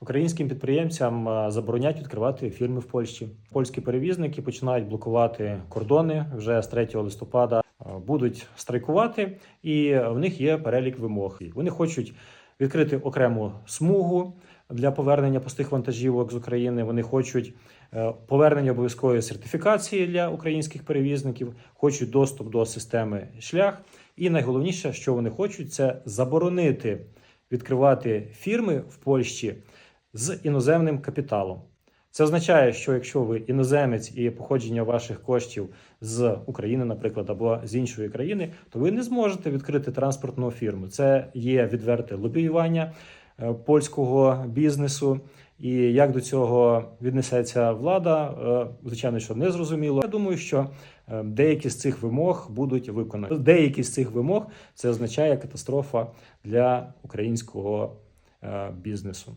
Українським підприємцям е, заборонять відкривати фірми в Польщі. Польські перевізники починають блокувати кордони вже з 3 листопада. е, Будуть страйкувати, і в них є перелік вимог. Вони хочуть відкрити окрему смугу для повернення пустих вантажівок з України. Вони хочуть е, повернення обов'язкової сертифікації для українських перевізників, хочуть доступ до системи шлях. І найголовніше, що вони хочуть, це заборонити відкривати фірми в Польщі з іноземним капіталом. Це означає, що якщо ви іноземець і походження ваших коштів з України, наприклад, або з іншої країни, то ви не зможете відкрити транспортну фірму. Це є відверте лобіювання е, польського бізнесу. І як до цього віднесеться влада, е, звичайно, що не зрозуміло. Я думаю, що е, деякі з цих вимог будуть виконані. Деякі з цих вимог це означає катастрофа для українського бізнесу.